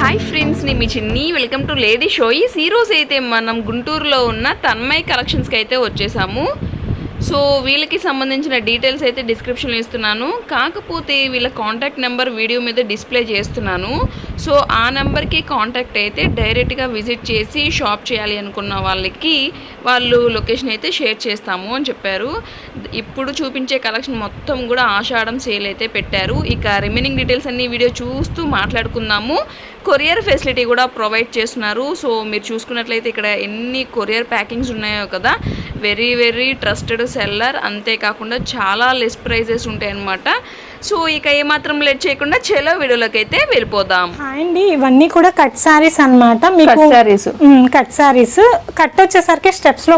Hi friends నేను మీ చిన్ని. Welcome to lady షోయిస్ ఈ అయితే మనం గుంటూరులో ఉన్న తన్మయ్ కలెక్షన్స్కి అయితే వచ్చేసాము. సో వీళ్ళకి సంబంధించిన డీటెయిల్స్ అయితే డిస్క్రిప్షన్లో ఇస్తున్నాను. కాకపోతే వీళ్ళ కాంటాక్ట్ నెంబర్ వీడియో మీద డిస్ప్లే చేస్తున్నాను. సో ఆ నెంబర్కి కాంటాక్ట్ అయితే డైరెక్ట్గా విజిట్ చేసి షాప్ చేయాలి అనుకున్న వాళ్ళకి వాళ్ళు లొకేషన్ అయితే షేర్ చేస్తాము అని చెప్పారు. ఇప్పుడు చూపించే కలెక్షన్ మొత్తం కూడా ఆషాఢం సేల్ అయితే పెట్టారు. ఇక రిమైనింగ్ డీటెయిల్స్ అన్ని వీడియో చూస్తూ మాట్లాడుకుందాము. కొరియర్ ఫెసిలిటీ కూడా ప్రొవైడ్ చేస్తున్నారు. సో మీరు చూసుకున్నట్లయితే ఇక్కడ ఎన్ని కొరియర్ ప్యాకింగ్స్ ఉన్నాయో కదా. వెరీ వెరీ ట్రస్టెడ్ సెల్లర్ అంతేకాకుండా చాలా లెస్ ప్రైజెస్ ఉంటాయి అన్నమాట సో ఇక ఏమాత్రం లేట్ చేయకుండా చెలో వీడియోలోకి అయితే వెళ్ళిపోదాం. హాయ్ అండి ఇవన్నీ కూడా కట్ సారీస్ అన్నమాట. మీకు సారీస్ కట్ సారీస్ కట్ వచ్చేసరికి స్టెప్స్లో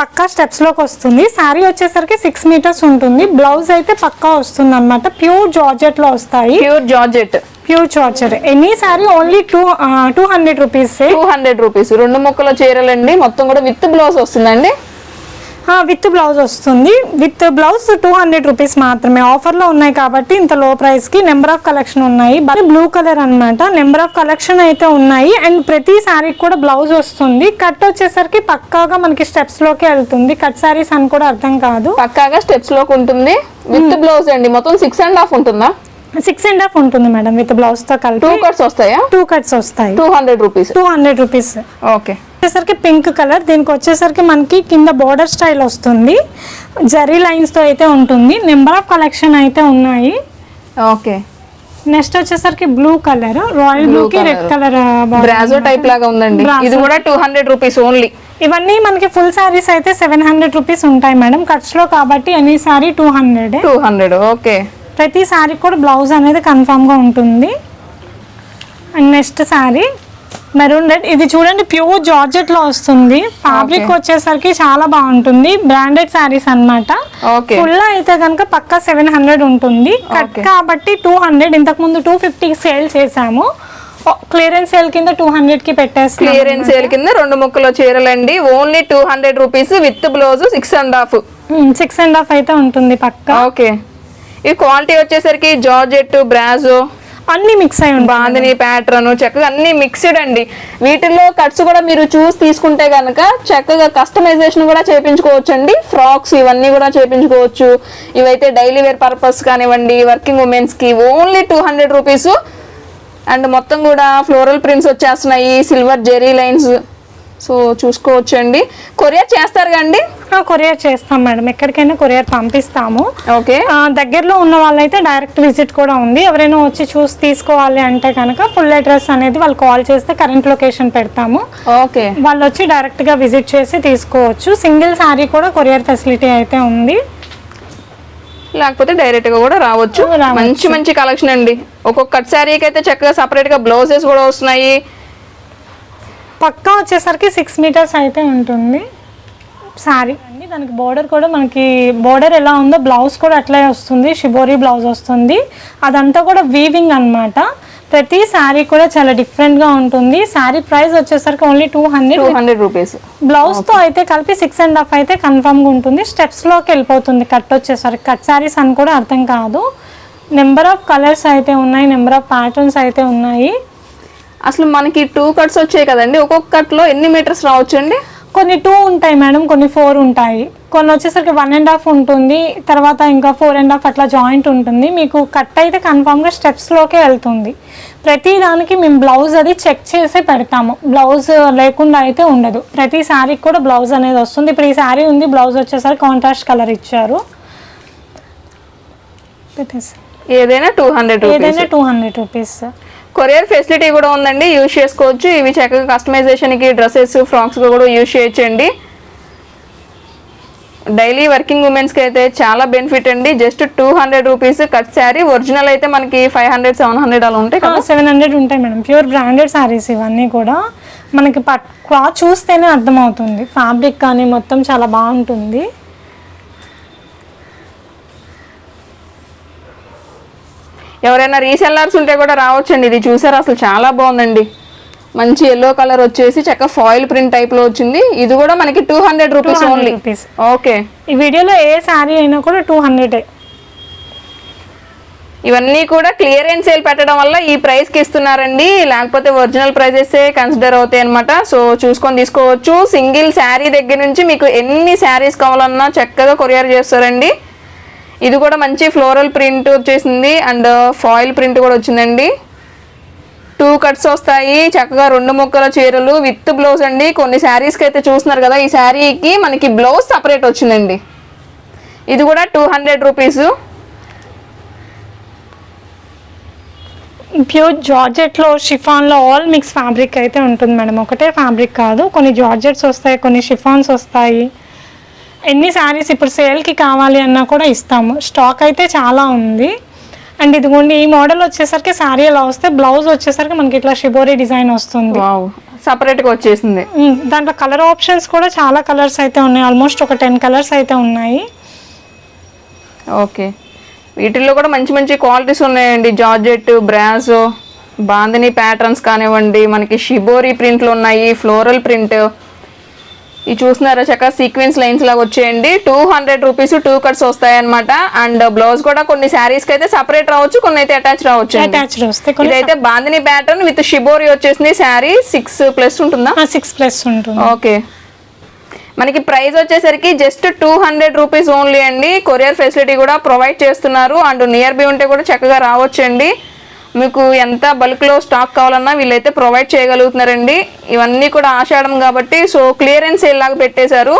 పక్కా స్టెప్స్లోకి వస్తుంది. సారీ వచ్చేసరికి సిక్స్ మీటర్స్ ఉంటుంది. బ్లౌజ్ అయితే పక్కా వస్తుంది అనమాట ప్యూర్ జార్జెట్లో వస్తాయి. Pure georgette pure georgette any sari only two two hundred rupees two hundred rupees రెండు ముక్కల చీరలండి. మొత్తం కూడా విత్ బ్లౌజ్ వస్తుందండి. విత్ బ్లౌజ్ వస్తుంది. With blouse two hundred rupees మాత్రమే. ఆఫర్లో ఉన్నాయి కాబట్టి ఇంత లో ప్రైస్కి నెంబర్ ఆఫ్ కలెక్షన్ ఉన్నాయి. బ్లూ కలర్ అన్నమాట. నెంబర్ ఆఫ్ కలెక్షన్ అయితే ఉన్నాయి. అండ్ ప్రతి శారీకి కూడా బ్లౌజ్ వస్తుంది. కట్ వచ్చేసరికి పక్కాగా మనకి స్టెప్స్లోకి వెళ్తుంది. కట్ శారీస్ అని కూడా అర్థం కాదు. పక్కాగా స్టెప్స్లోకి ఉంటుంది. విత్ బ్లౌజ్ అండి. మొత్తం సిక్స్ అండ్ హాఫ్ ఉంటుందా? సిక్స్ అండ్ హాఫ్ ఉంటుంది మేడం విత్ బ్లౌజ్తో టూ కలిపి కట్స్ వస్తాయా? టూ కట్స్ వస్తాయి. Two hundred rupees two hundred rupees okay వచ్చేసరికి పింక్ కలర్ దీనికి వచ్చేసరికి మనకి కింద బోర్డర్ స్టైల్ వస్తుంది. జరీ లైన్స్తో అయితే ఉంటుంది. నెంబర్ ఆఫ్ కలెక్షన్ అయితే ఉన్నాయి. ఓకే నెక్స్ట్ వచ్చేసరికి బ్లూ కలర్ రాయల్ బ్లూ కి రెడ్ కలర్ బ్రాజో టైప్ లాగా ఉందండి. ఇది కూడా టూ హండ్రెడ్ రూపీస్ ఓన్లీ ఇవన్నీ మనకి ఫుల్ సారీస్ అయితే సెవెన్ హండ్రెడ్ రూపీస్ ఉంటాయి మేడం కట్స్లో కాబట్టి any sari two hundred two hundred okay ప్రతి సారీ కూడా బ్లౌజ్ అనేది కన్ఫామ్గా ఉంటుంది. And next sari maroon red. ఇది చూడండి ప్యూర్ జార్జెట్లో వస్తుంది ఫ్యాబ్రిక్ వచ్చేసరికి చాలా బాగుంటుంది. బ్రాండెడ్ సారీస్ అన్నమాట. ఓకే. ఫుల్ అయితే కనుక పక్కా సెవెన్ హండ్రెడ్ ఉంటుంది. కట్. కాబట్టి టూ హండ్రెడ్. ఇంతకు ముందు టూ ఫిఫ్టీ సేల్ చేసాము క్లియరెన్స్ సేల్ కింద టూ హండ్రెడ్కి పెట్టేస్తాం క్లియరెన్స్ సేల్ కింద రెండు ముక్కల చీరలండి. Only two hundred rupees with blouse six and half six and half అయితే ఉంటుంది పక్క. ఓకే. ఈ క్వాలిటీ వచ్చేసరికి జార్జెట్ బ్రాజో అన్ని మిక్స్ అయి ఉంటాయి బాందిని ప్యాటర్న్ చక్కగా అన్ని మిక్స్డ్ అండి. వీటిల్లో కట్స్ కూడా మీరు చూసి తీసుకుంటే గనక చక్కగా కస్టమైజేషన్ కూడా చేపించుకోవచ్చు అండి ఫ్రాక్స్ ఇవన్నీ కూడా చేపించుకోవచ్చు. ఇవైతే డైలీ వేర్ పర్పస్ కానివ్వండి working ఉమెన్స్కి only two hundred rupees. And మొత్తం కూడా ఫ్లోరల్ ప్రింట్స్ వచ్చేస్తున్నాయి సిల్వర్ జెరీ లైన్స్. సో చూసుకోవచ్చు అండి కొరియర్ చేస్తారు కండి కొరియర్ చేస్తాం మేడం. ఎక్కడికైనా కొరియర్ పంపిస్తాము. ఓకే. దగ్గరలో ఉన్న వాళ్ళైతే డైరెక్ట్ విజిట్ కూడా ఉంది. ఎవరైనా వచ్చి చూసి తీసుకోవాలి అంటే కనుక ఫుల్ అడ్రస్ అనేది వాళ్ళు కాల్ చేస్తే కరెంట్ లొకేషన్ పెడతాము. ఓకే. వాళ్ళు వచ్చి డైరెక్ట్గా విజిట్ చేసి తీసుకోవచ్చు. సింగిల్ శారీ కూడా కొరియర్ ఫెసిలిటీ అయితే ఉంది. లేకపోతే డైరెక్ట్గా కూడా రావచ్చు. రావచ్చు. మంచి మంచి కలెక్షన్ అండి. ఒక్కొక్క కట్ శారీకి అయితే చక్కగా సపరేట్గా బ్లౌజెస్ కూడా వస్తున్నాయి. పక్కా వచ్చేసరికి సిక్స్ మీటర్స్ అయితే ఉంటుంది. శారీ అండి దానికి బోర్డర్ కూడా మనకి బోర్డర్ ఎలా ఉందో బ్లౌజ్ కూడా అట్లే వస్తుంది. షిబోరి బ్లౌజ్ వస్తుంది. అదంతా కూడా వీవింగ్ అన్నమాట. ప్రతి శారీ కూడా చాలా different గా ఉంటుంది. శారీ ప్రైస్ వచ్చేసరికి only two hundred two hundred rupees బ్లౌజ్తో అయితే కలిపి సిక్స్ అండ్ హాఫ్ అయితే కన్ఫర్మ్గా ఉంటుంది. స్టెప్స్లోకి వెళ్ళిపోతుంది. కట్ వచ్చేసరికి కట్ సారీస్ అని కూడా అర్థం కాదు. నెంబర్ ఆఫ్ కలర్స్ అయితే ఉన్నాయి నెంబర్ ఆఫ్ ప్యాటర్న్స్ అయితే ఉన్నాయి. అసలు మనకి టూ కట్స్ వచ్చాయి కదండి. ఒక్కొక్క కట్లో ఎన్ని మీటర్స్ రావచ్చు అండి కొన్ని టూ ఉంటాయి మేడం కొన్ని ఫోర్ ఉంటాయి. కొన్ని వచ్చేసరికి వన్ అండ్ హాఫ్ ఉంటుంది. తర్వాత ఇంకా ఫోర్ అండ్ హాఫ్ అట్లా జాయింట్ ఉంటుంది. మీకు కట్ అయితే కన్ఫామ్గా స్టెప్స్లోకే వెళ్తుంది. ప్రతి దానికి మేము బ్లౌజ్ అది చెక్ చేసి పెడతాము. బ్లౌజ్ లేకుండా అయితే ఉండదు. ప్రతి శారీకి కూడా బ్లౌజ్ అనేది వస్తుంది. ఇప్పుడు ఈ శారీ ఉంది బ్లౌజ్ వచ్చేసరికి కాంట్రాస్ట్ కలర్ ఇచ్చారు. ఏదైనా టూ హండ్రెడ్ ఏదైనా two hundred rupees courier facility కూడా ఉందండి. యూజ్ చేసుకోవచ్చు. ఇవి చక్కగా కస్టమైజేషన్కి డ్రెస్సెస్ ఫ్రాక్స్ కూడా యూజ్ చేయొచ్చండి. డైలీ వర్కింగ్ ఉమెన్స్కి అయితే చాలా బెనిఫిట్ అండి. Just two hundred rupees cut sari. Original అయితే మనకి ఫైవ్ హండ్రెడ్ సెవెన్ హండ్రెడ్ అలా ఉంటాయి కదా. సెవెన్ హండ్రెడ్ ఉంటాయి మేడం. ప్యూర్ బ్రాండెడ్ శారీస్ ఇవన్నీ కూడా మనకి పట్ క్లాత్ చూస్తేనే అర్థమవుతుంది. ఫ్యాబ్రిక్ కానీ మొత్తం చాలా బాగుంటుంది. ఎవరైనా రీసెల్లర్స్ ఉంటే కూడా రావచ్చండి. ఇది చూసారా? అసలు చాలా బాగుందండి. మంచి ఎల్లో కలర్ వచ్చేసి చక్క ఫాయిల్ ప్రింట్ టైప్లో వచ్చింది. ఇది కూడా మనకి two hundred rupees 200 only. Okay. ఈ వీడియోలో ఏ శారీ అయినా కూడా టూ హండ్రెడే ఇవన్నీ కూడా క్లియరెన్స్ సేల్ పెట్టడం వల్ల ఈ ప్రైస్కి ఇస్తున్నారండి. లేకపోతే ఒరిజినల్ ప్రైజెస్ కన్సిడర్ అవుతాయి అనమాట సో చూసుకొని తీసుకోవచ్చు. సింగిల్ శారీ దగ్గర నుంచి మీకు ఎన్ని శారీస్ కావాలన్నా చక్కగా కొరియర్ చేస్తారండి. ఇది కూడా మంచి ఫ్లోరల్ ప్రింట్ వచ్చేసింది అండ్ ఫాయిల్ ప్రింట్ కూడా వచ్చిందండి. టూ కట్స్ వస్తాయి. చక్కగా రెండు ముక్కల చీరలు విత్ బ్లౌజ్ అండి. కొన్ని శారీస్కి అయితే చూస్తున్నారు కదా ఈ శారీకి మనకి బ్లౌజ్ సపరేట్ వచ్చిందండి. ఇది కూడా టూ హండ్రెడ్ రూపీస్ ప్యూర్ జార్జెట్లో షిఫాన్లో ఆల్ మిక్స్ ఫ్యాబ్రిక్ అయితే ఉంటుంది మేడం. ఒకటే ఫ్యాబ్రిక్ కాదు కొన్ని జార్జెట్స్ వస్తాయి కొన్ని షిఫాన్స్ వస్తాయి. ఎన్ని శారీస్ ఇప్పుడు సేల్కి కావాలి అన్నా కూడా ఇస్తాము. స్టాక్ అయితే చాలా ఉంది. అండ్ ఇదిగోండి ఈ మోడల్ వచ్చేసరికి శారీ ఎలా వస్తే బ్లౌజ్ వచ్చేసరికి మనకి ఇట్లా షిబోరి డిజైన్ వస్తుంది. సపరేట్గా వచ్చేసింది. దాంట్లో కలర్ ఆప్షన్స్ కూడా చాలా కలర్స్ అయితే ఉన్నాయి. ఆల్మోస్ట్ ఒక టెన్ కలర్స్ అయితే ఉన్నాయి. ఓకే. వీటిల్లో కూడా మంచి మంచి క్వాలిటీస్ ఉన్నాయండి. జార్జెట్ బ్రాజో బాందిని ప్యాటర్న్స్ కానివ్వండి మనకి షిబోరి ప్రింట్లు ఉన్నాయి ఫ్లోరల్ ప్రింట్ ఇవి చూస్తున్నారా చక్కగా సీక్వెన్స్ లైన్స్ లాగా వచ్చేయండి. Two hundred rupees two cuts వస్తాయి అనమాట అండ్ బ్లౌజ్ కూడా కొన్ని శారీస్కి అయితే సపరేట్ రావచ్చు కొన్ని అయితే అటాచ్ రావచ్చు ఇదైతే బాందిని ప్యాటర్న్ విత్ షిబోరి వచ్చేసింది శారీ సిక్స్ ప్లస్ ఉంటుందా? సిక్స్ ప్లస్ ఉంటుంది. ఓకే మనకి ప్రైస్ వచ్చేసరికి just two hundred rupees only అండి. కొరియర్ ఫెసిలిటీ కూడా ప్రొవైడ్ చేస్తున్నారు. అండ్ నియర్ బై ఉంటే కూడా చక్కగా రావచ్చండి. మీకు ఎంత బల్క్లో స్టాక్ కావాలన్నా వీళ్ళైతే ప్రొవైడ్ చేయగలుగుతున్నారండి. ఇవన్నీ కూడా ఆషాఢం కాబట్టి సో క్లియరెన్స్ సేల్ లాగా పెట్టేశారు.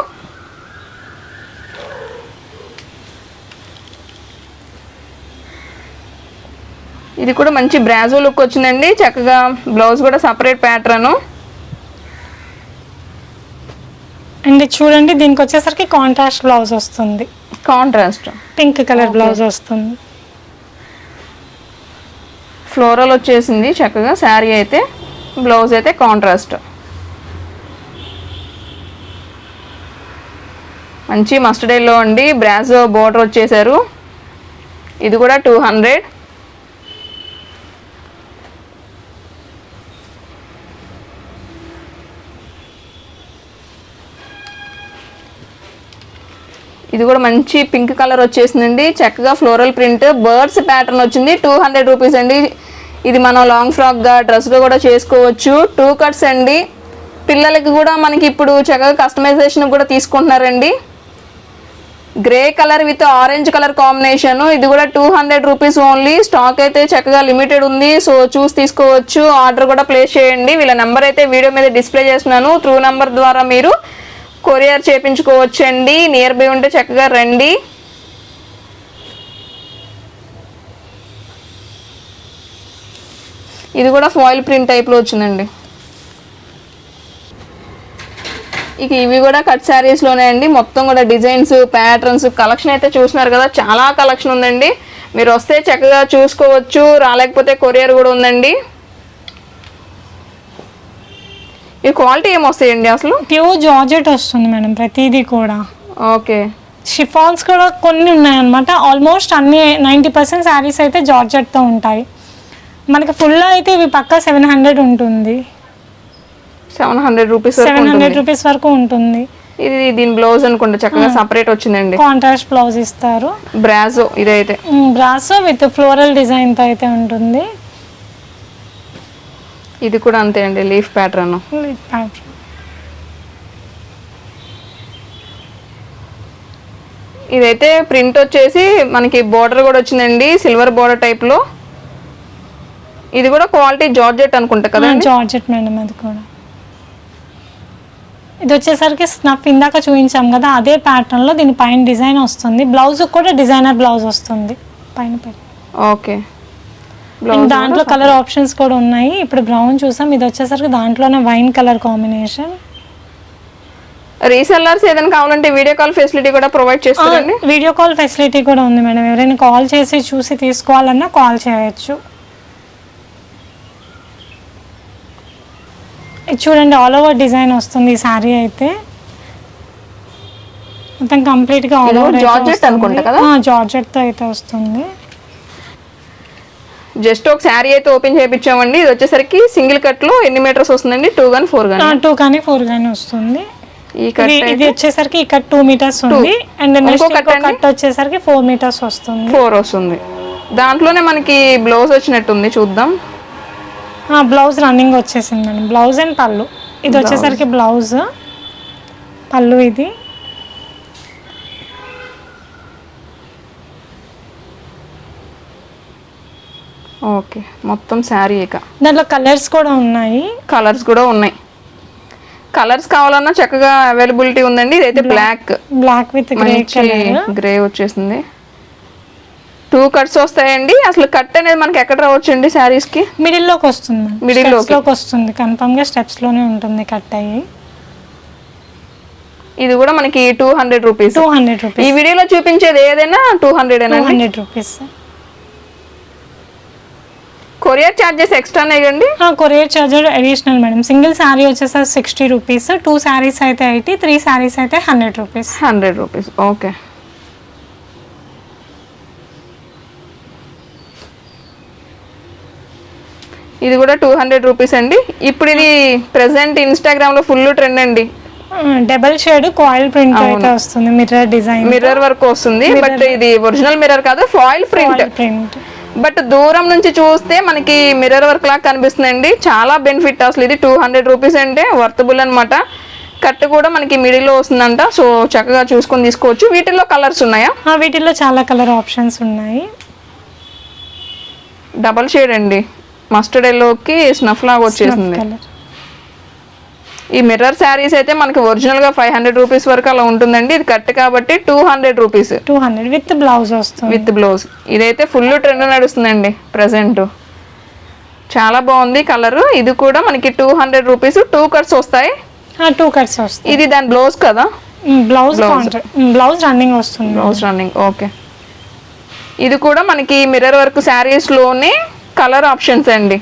ఇది కూడా మంచి బ్రాజో లుక్ వచ్చిందండి. చక్కగా బ్లౌజ్ కూడా సపరేట్ ప్యాటర్ను అండ్ చూడండి దీనికి వచ్చేసరికి కాంట్రాస్ట్ బ్లౌజ్ వస్తుంది. కాంట్రాస్ట్ పింక్ కలర్ బ్లౌజ్ వస్తుంది. ఫ్లోరల్ వచ్చేసింది. చక్కగా శారీ అయితే బ్లౌజ్ అయితే కాంట్రాస్ట్ మంచి మస్టర్డ్ ఎల్లో అండి. బ్రాజో బోర్డర్ వచ్చేసారు. ఇది కూడా టూ హండ్రెడ్ ఇది కూడా మంచి పింక్ కలర్ వచ్చేసిందండి. చక్కగా ఫ్లోరల్ ప్రింట్ బర్డ్స్ ప్యాటర్న్ వచ్చింది. టూ హండ్రెడ్ రూపీస్ అండి. ఇది మనం లాంగ్ ఫ్రాక్గా డ్రెస్గా కూడా చేసుకోవచ్చు. టూ కట్స్ అండి. పిల్లలకి కూడా మనకి ఇప్పుడు చక్కగా కస్టమైజేషన్ కూడా తీసుకుంటున్నారండి. Grey colour with orange colour combination ఇది కూడా two hundred rupees only stock అయితే చక్కగా లిమిటెడ్ ఉంది. సో చూసి తీసుకోవచ్చు. ఆర్డర్ కూడా ప్లేస్ చేయండి. వీళ్ళ నెంబర్ అయితే వీడియో మీద డిస్ప్లే చేస్తున్నాను. త్రూ నెంబర్ ద్వారా మీరు కొరియర్ చేయించుకోవచ్చండి నియర్ బై ఉంటే చక్కగా రండి. ఇది కూడా ఫాయిల్ ప్రింట్ టైప్లో వచ్చిందండి. ఇక ఇవి కూడా కట్ శారీస్లోనే అండి. మొత్తం కూడా డిజైన్స్ ప్యాటర్న్స్ కలెక్షన్ అయితే చూస్తున్నారు కదా చాలా కలెక్షన్ ఉందండి. మీరు వస్తే చక్కగా చూసుకోవచ్చు రాలేకపోతే కొరియర్ కూడా ఉందండి. ఈ క్వాలిటీ ఏమొస్తాయండి అసలు? ప్యూర్ జార్జెట్ వస్తుంది మేడం ప్రతిదీ కూడా. ఓకే. షిఫాన్స్ కూడా కొన్ని ఉన్నాయన్నమాట. ఆల్మోస్ట్ అన్ని నైంటీ పర్సెంట్ శారీస్ అయితే జార్జెట్తో ఉంటాయి. మనకి ఫుల్ అయితే ఇవి పక్కా సెవెన్ హండ్రెడ్ ఉంటుంది. Seven hundred rupees seven hundred rupees వరకు ఉంటుంది. ఇది దీని బ్లౌజ్ అనుకుంటా చక్కగా సపరేట్ వచ్చిందండి. కాంట్రాస్ట్ బ్లౌజ్ ఇస్తారు. బ్రాజో ఇదైతే. బ్రాసో విత్ ఫ్లోరల్ డిజైన్తో అయితే ఉంటుంది. ఇది కూడా అంతే అండి లీఫ్ ప్యాటర్న్ ఇదైతే ప్రింట్ వచ్చేసి మనకి బోర్డర్ కూడా వచ్చిందండి సిల్వర్ బోర్డర్ టైప్లో ఇది కూడా క్వాలిటీ జార్జెట్ అనుకుంటా కదా జార్జెట్ మేడం అది కూడా. ఇది వచ్చేసరికి స్నఫ్ ఇందాక చూపించాం కదా అదే pattern లో దీని పైన డిజైన్ వస్తుంది. బ్లౌజ్ కూడా డిజైనర్ బ్లౌజ్ వస్తుంది పైన ఓకే. దాంట్లో కలర్ ఆప్షన్స్ కూడా ఉన్నాయి. ఇప్పుడు బ్రౌన్ చూసాం ఇది వచ్చేసరికి దాంట్లోనే వైన్ కలర్ కాంబినేషన్ రీసెల్లర్స్ ఏదైనా కావాలంటే వీడియో కాల్ ఫెసిలిటీ కూడా ప్రొవైడ్ చేస్తారండి వీడియో కాల్ ఫెసిలిటీ కూడా ఉంది మేడం. ఎవరైనా కాల్ చేసి చూసి తీసుకోవాలన్నా కాల్ చేయొచ్చు. చూడండి ఆల్ ఓవర్ డిజైన్ వస్తుంది ఈ శారీ అయితే. మొత్తం కంప్లీట్గా ఆల్ ఓవర్ జార్జెట్ అనుకుంటా కదా? జార్జెట్తో అయితే వస్తుంది. జస్ట్ ఒక శారీ అయితే ఓపెన్ చేయించామండి ఇది వచ్చేసరికి సింగిల్ కట్లో ఎన్ని మీటర్స్ వస్తుందండి? టూ గాని ఫోర్ గాని? టూ కానీ ఫోర్ కానీ వస్తుంది. ఈ కట్ ఇది వచ్చేసరికి ఇక్కడ టూ మీటర్స్ ఉంది. అండ్? నెక్స్ట్? కట్ వచ్చేసరికి ఫోర్ మీటర్స్ వస్తుంది. ఫోర్ వస్తుంది. దాంట్లోనే మనకి బ్లౌజ్ వచ్చినట్టుంది చూద్దాం. బ్లౌజ్ రన్నింగ్ వచ్చేసింది మేడం బ్లౌజ్ అండ్ పళ్ళు. ఇది వచ్చేసరికి బ్లౌజ్. పళ్ళు ఇది. ఓకే. మొత్తం శారీ ఇక. దాంట్లో కలర్స్ కూడా ఉన్నాయి. కలర్స్ కూడా ఉన్నాయి. కలర్స్ కావాలన్నా చక్కగా అవైలబిలిటీ ఉందండి. ఇదైతే black black. With grey grey వచ్చేసింది. టూ కట్స్ వస్తాయండి. అసలు కట్ అనేది మనకి ఎక్కడ రావచ్చు అండి శారీస్కి మిడిల్లోకి వస్తుంది స్టెప్స్లోకి వస్తుంది. కన్ఫర్మ్గా స్టెప్స్లోనే ఉంటుంది కట్ అయ్యి. ఇది కూడా మనకి two hundred rupees. Two hundred rupees. ఈ వీడియోలో చూపించేది ఏదైనా two hundred hundred rupees. Courier charges ఎక్స్ట్రానే అండి? Courier charger additional madam. Single sari వచ్చేసరికి సిక్స్టీ రూపీస్. టూ శారీస్ అయితే ఎయిటీ త్రీ శారీస్ అయితే hundred rupees. Hundred rupees. Okay. ఇది కూడా టూ హండ్రెడ్ రూపీస్ అండి. ఇప్పుడు ఇది ప్రెసెంట్ ఇన్స్టాగ్రామ్లో ఫుల్ ట్రెండ్ అండి. డబల్ షేడ్ కాయిల్ ప్రింట్ అయితే వస్తుంది మిర్రర్ డిజైన్ మిర్రర్ వర్క్ వస్తుంది బట్ ఇది ఒరిజినల్ మిర్రర్ కాదు ఫాయిల్ ప్రింట్. ప్రింట్. బట్ దూరం నుంచి చూస్తే మనకి మిర్రర్ వర్క్ లాగా కనిపిస్తుందండి. చాలా బెనిఫిట్ అసలు ఇది టూ హండ్రెడ్ రూపీస్ అంటే వర్తబుల్ అనమాట కట్ కూడా మనకి మిడిల్లో వస్తుందంట సో చక్కగా చూసుకొని తీసుకోవచ్చు. వీటిల్లో కలర్స్ ఉన్నాయా? వీటిల్లో చాలా కలర్ ఆప్షన్స్ ఉన్నాయి. డబల్ షేడ్ అండి. మస్టర్డ్ ఎల్లోకి స్నఫ్ లాగా వచ్చేసింది. ఈ మిర్రర్ శారీస్ అయితే మనకి ఒరిజినల్గా ఫైవ్ హండ్రెడ్ రూపీస్ వరకు అలా ఉంటుందండి. ఇది కట్ కాబట్టి two hundred rupees. Two hundred with blouse వస్తుంది. With blouse. ఇదైతే ఫుల్ ట్రెండ్ నడుస్తుందండి ప్రజెంట్. చాలా బాగుంది కలర్. ఇది కూడా మనకి two hundred rupees. Two cuts వస్తాయి. టూ కట్స్ వస్తాయి. ఇది దాని బ్లౌజ్ కదా? Blouse blouse. రన్నింగ్ వస్తుంది. Blouse running. ఓకే. ఇది కూడా మనకి మిర్రర్ వర్క్ శారీస్లోనే కలర్ ఆప్షన్స్ అండి.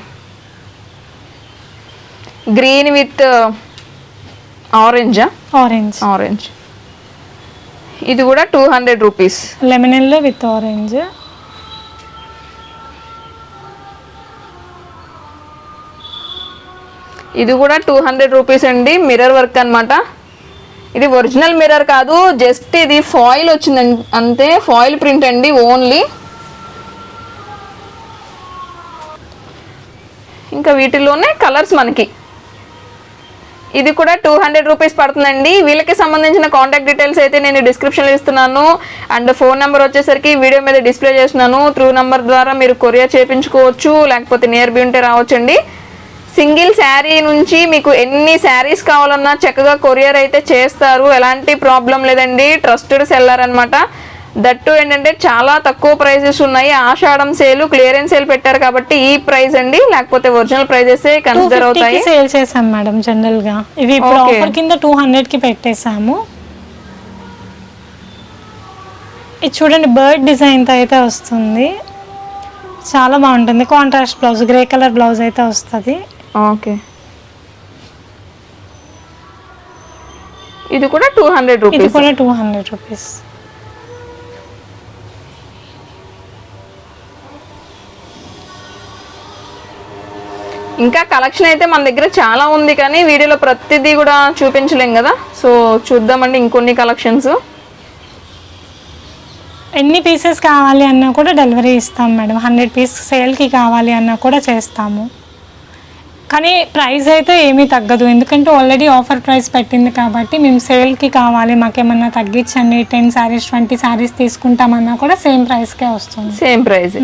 గ్రీన్ విత్ ఆరెంజా ఆరెంజ్ ఆరెంజ్ ఇది కూడా two hundred rupees. Lemon yellow with orange ఇది కూడా టూ హండ్రెడ్ రూపీస్ అండి మిర్రర్ వర్క్ అన్నమాట. ఇది ఒరిజినల్ మిర్రర్ కాదు జస్ట్ ఇది ఫాయిల్ వచ్చింది అంతే ఫాయిల్ ప్రింట్ అండి ఓన్లీ ఇంకా వీటిలోనే కలర్స్ మనకి. ఇది కూడా టూ హండ్రెడ్ రూపీస్ పడుతుందండి. వీళ్ళకి సంబంధించిన కాంటాక్ట్ డీటెయిల్స్ అయితే నేను డిస్క్రిప్షన్లో ఇస్తున్నాను. అండ్ ఫోన్ నెంబర్ వచ్చేసరికి వీడియో మీద డిస్ప్లే చేస్తున్నాను. త్రూ నెంబర్ ద్వారా మీరు కొరియర్ చేయించుకోవచ్చు లేకపోతే నియర్ బీ ఉంటే రావచ్చండి. సింగిల్ శారీ నుంచి మీకు ఎన్ని శారీస్ కావాలన్నా చక్కగా కొరియర్ అయితే చేస్తారు. ఎలాంటి ప్రాబ్లం లేదండి. ట్రస్టెడ్ సెల్లర్ అనమాట దట్టు ఏంటంటే చాలా తక్కువ ప్రైజెస్ ఉన్నాయి. ఆషాఢం సేల్ క్లియరెన్స్ సేల్ పెట్టారు కాబట్టి ఈ ప్రైస్ అండి. లేకపోతే ఒరిజినల్ ప్రైజెస్ కన్సిడర్ అవుతాయి. సేల్ చేసాం మేడం జనరల్గా. ఇవి ఇప్పుడు. ఆఫర్ కింద టూ హండ్రెడ్కి పెట్టేసాము ఇది చూడండి బర్డ్ డిజైన్తో అయితే వస్తుంది. చాలా బాగుంటుంది. Contrast blouse grey colour blouse అయితే వస్తుంది. ఓకే ఇది కూడా టూ హండ్రెడ్ ఇది రూపీస్ కూడా టూ హండ్రెడ్ రూపీస్ ఇంకా కలెక్షన్ అయితే మన దగ్గర చాలా ఉంది కానీ వీడియోలో ప్రతిదీ కూడా చూపించలేం కదా. సో చూద్దామండి ఇంకొన్ని కలెక్షన్స్ ఎన్ని పీసెస్ కావాలి అన్నా కూడా డెలివరీ ఇస్తాం మేడం. హండ్రెడ్ పీస్ సేల్కి కావాలి అన్నా కూడా చేస్తాము. కానీ ప్రైస్ అయితే ఏమీ తగ్గదు. ఎందుకంటే ఆల్రెడీ ఆఫర్ ప్రైస్ పెట్టింది కాబట్టి మేము సేల్కి కావాలి మాకేమన్నా తగ్గించండి టెన్ శారీస్ ట్వంటీ శారీస్ తీసుకుంటామన్నా కూడా సేమ్ ప్రైస్కే వస్తుంది. సేమ్ ప్రైస్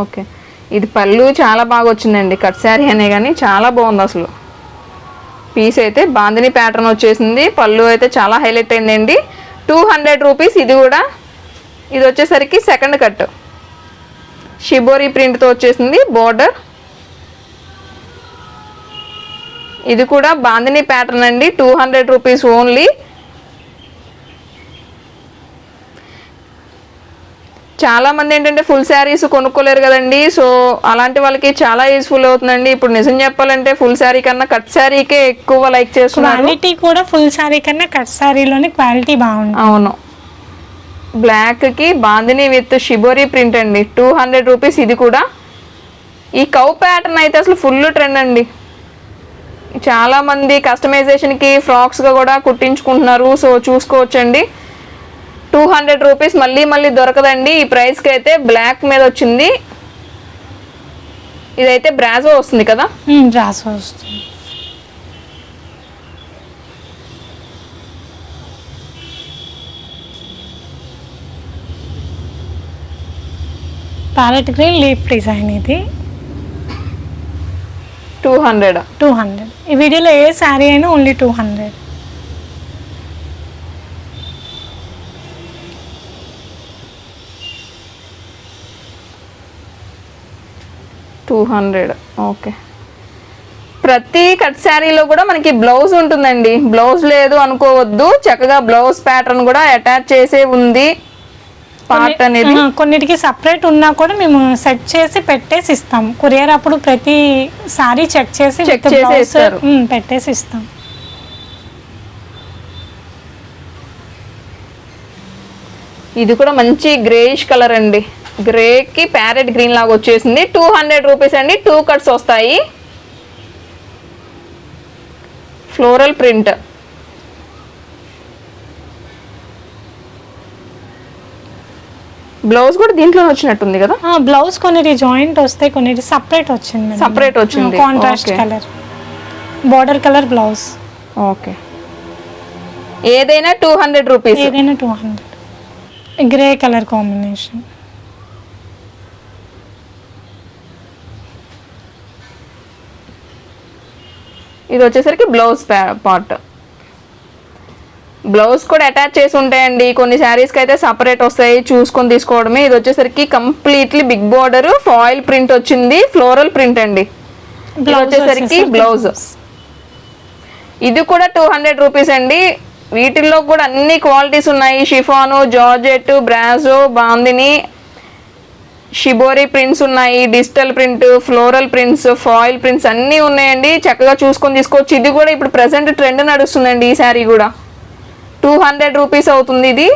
ఓకే ఇది పళ్ళు చాలా బాగా వచ్చిందండి. కట్ శారీ అనే కానీ చాలా బాగుంది అసలు. పీస్ అయితే బాందిని ప్యాటర్న్ వచ్చేసింది. పళ్ళు అయితే చాలా హైలైట్ అయిందండి. టూ హండ్రెడ్ రూపీస్ ఇది కూడా. ఇది వచ్చేసరికి సెకండ్ కట్. షిబోరి ప్రింట్తో వచ్చేసింది. బోర్డర్. ఇది కూడా బాందిని ప్యాటర్న్ అండి. Two hundred rupees only. చాలా మంది ఏంటంటే ఫుల్ శారీస్ కొనుక్కోలేరు కదండి. సో అలాంటి వాళ్ళకి చాలా యూస్ఫుల్ అవుతుందండి. ఇప్పుడు నిజం చెప్పాలంటే ఫుల్ శారీ కన్నా కట్ శారీకే ఎక్కువ లైక్ చేస్తున్నారు. క్వాలిటీ కూడా ఫుల్ శారీ కన్నా కట్ శారీలోనే క్వాలిటీ బాగుంటుంది. అవును. బ్లాక్కి బాందిని విత్ షిబోరి ప్రింట్ అండి. టూ హండ్రెడ్ రూపీస్ ఇది కూడా. ఈ కౌ ప్యాటర్న్ అయితే అసలు ఫుల్ ట్రెండ్ అండి. చాలా మంది కస్టమైజేషన్కి ఫ్రాక్స్గా కూడా కుట్టించుకుంటున్నారు. సో చూసుకోవచ్చండి. టూ హండ్రెడ్ రూపీస్ మళ్ళీ మళ్ళీ దొరకదండి. ఈ ప్రైస్కి అయితే బ్లాక్ మీద వచ్చింది. ఇదైతే బ్రాజో వస్తుంది కదా? డ్రాస్ వస్తుంది. ప్యారెట్ గ్రీన్ లీఫ్ డిజైన్ ఇది. Two hundred? Two hundred. ఈ వీడియోలో ఏ శారీ అయినా only two hundred hundred. Okay. ప్రతి కట్ శారీలో కూడా మనకి బ్లౌజ్ ఉంటుందండి. బ్లౌజ్ లేదు అనుకోవద్దు. చక్కగా బ్లౌజ్ ప్యాటర్న్ కూడా అటాచ్ చేసే ఉంది పార్ట్ అనేది. కొన్నిటికి సపరేట్ ఉన్నా కూడా మేము సెట్ చేసి పెట్టేసి ఇస్తాం. కొరియర్ అప్పుడు ప్రతి సారీ చెక్ చేసి with చేసి పెట్టేసి ఇస్తాం. ఇది కూడా మంచి గ్రేయిష్ కలర్ అండి. గ్రేకి ప్యారెట్ గ్రీన్ లాగా వచ్చేసింది. టూ హండ్రెడ్ రూపీస్ అండి. టూ కట్స్ వస్తాయి. Floral print. బ్లౌజ్ కూడా దీంట్లోనే వచ్చినట్టుంది కదా? బ్లౌజ్ కొన్నిటి జాయింట్ వస్తాయి కొన్నిటి సపరేట్ వచ్చింది Separate వచ్చింది. Contrast. Colour border colour blouse. Okay. ఏదైనా టూ హండ్రెడ్ రూపీస్. ఏదైనా two hundred. Grey colour combination. ఇది వచ్చేసరికి బ్లౌజ్ పార్ట్ బ్లౌజ్ కూడా అటాచ్ చేసి ఉంటాయండి. కొన్ని శారీస్కి అయితే సపరేట్ వస్తాయి. చూసుకొని తీసుకోవడమే. ఇది వచ్చేసరికి completely big border foil print వచ్చింది. ఫ్లోరల్ ప్రింట్ అండి. ఇది వచ్చేసరికి బ్లౌజ్ ఇది కూడా టూ హండ్రెడ్ రూపీస్ అండి. వీటిల్లో కూడా అన్ని క్వాలిటీస్ ఉన్నాయి. Chiffon georgette బ్రాజో bandhani shibori prints ఉన్నాయి digital print floral prints foil prints అన్నీ ఉన్నాయండి. చక్కగా చూసుకొని తీసుకోవచ్చు. ఇది కూడా ఇప్పుడు ప్రజెంట్ ట్రెండ్ నడుస్తుందండి ఈ శారీ కూడా. టూ హండ్రెడ్ రూపీస్ అవుతుంది ఇది.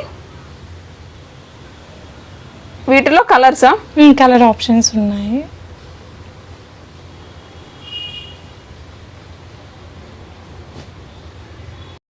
వీటిలో కలర్సా కలర్ ఆప్షన్స్ ఉన్నాయి.